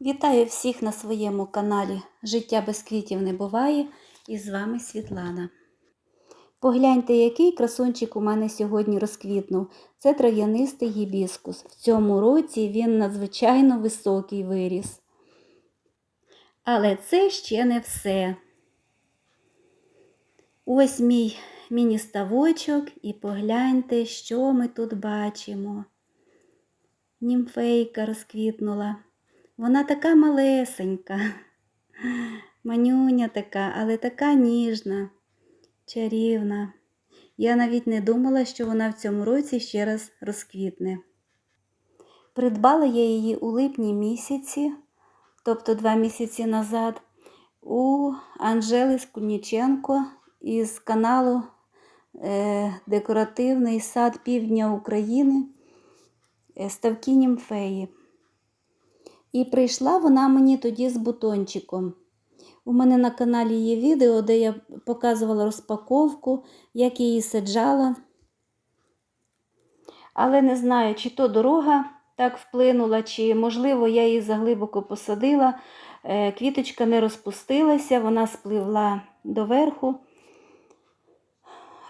Вітаю всіх на своєму каналі Життя без квітів не буває. І з вами Світлана. Погляньте, який красунчик у мене сьогодні розквітнув. Це трав'янистий гібіскус. В цьому році він надзвичайно високий виріс. Але це ще не все. Ось мій міні-ставочок, і погляньте, що ми тут бачимо. Німфейка розквітнула. Вона така малесенька, манюня така, але така ніжна, чарівна. Я навіть не думала, що вона в цьому році ще раз розквітне. Придбала я її у липні місяці, тобто два місяці назад, у Анжели Скульніченко із каналу е, Декоративний сад Півдня України е, Ставки Німфеї. І прийшла вона мені тоді з бутончиком. У мене на каналі є відео, де я показувала розпаковку, як її саджала. Але не знаю, чи то дорога так вплинула, чи, можливо, я її заглибоко посадила. Е, Квіточка не розпустилася, вона спливла доверху.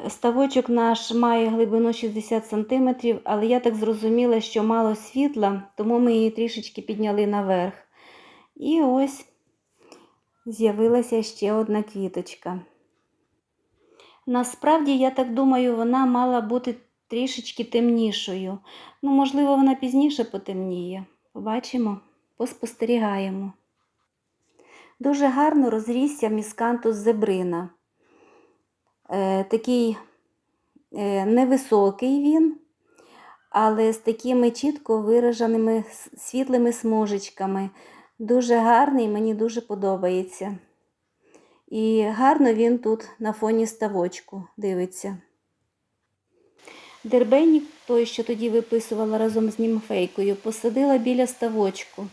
Ставочок наш має глибину 60 см, але я так зрозуміла, що мало світла, тому ми її трішечки підняли наверх. І ось з'явилася ще одна квіточка. Насправді, я так думаю, вона мала бути трішечки темнішою. Ну, можливо, вона пізніше потемніє. Побачимо, поспостерігаємо. Дуже гарно розрісся міскантус зебрина. Е, такий е, невисокий він, але з такими чітко вираженими світлими смужечками. Дуже гарний, мені дуже подобається. І гарно він тут на фоні ставочку дивиться. Дербенік, той, що тоді виписувала разом з німфейкою, посадила біля ставочку,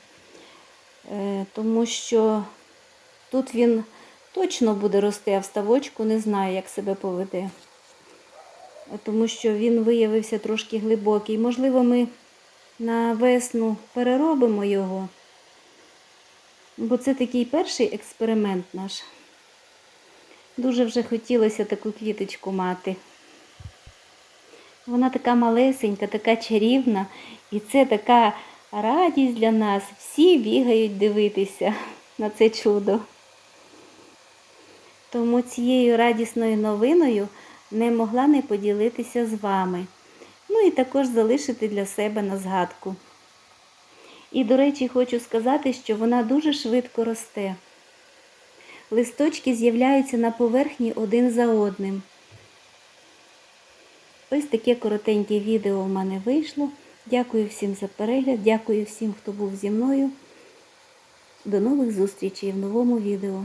е, тому що тут він точно буде рости, а в ставочку не знаю, як себе поведе. Тому що він виявився трошки глибокий. Можливо, ми на весну переробимо його, бо це такий перший експеримент наш. Дуже вже хотілося таку квіточку мати. Вона така малесенька, така чарівна, і це така радість для нас. Всі бігають дивитися на це чудо. Тому цією радісною новиною не могла не поділитися з вами. Ну і також залишити для себе на згадку. І, до речі, хочу сказати, що вона дуже швидко росте. Листочки з'являються на поверхні один за одним. Ось таке коротеньке відео в мене вийшло. Дякую всім за перегляд, дякую всім, хто був зі мною. До нових зустрічей в новому відео.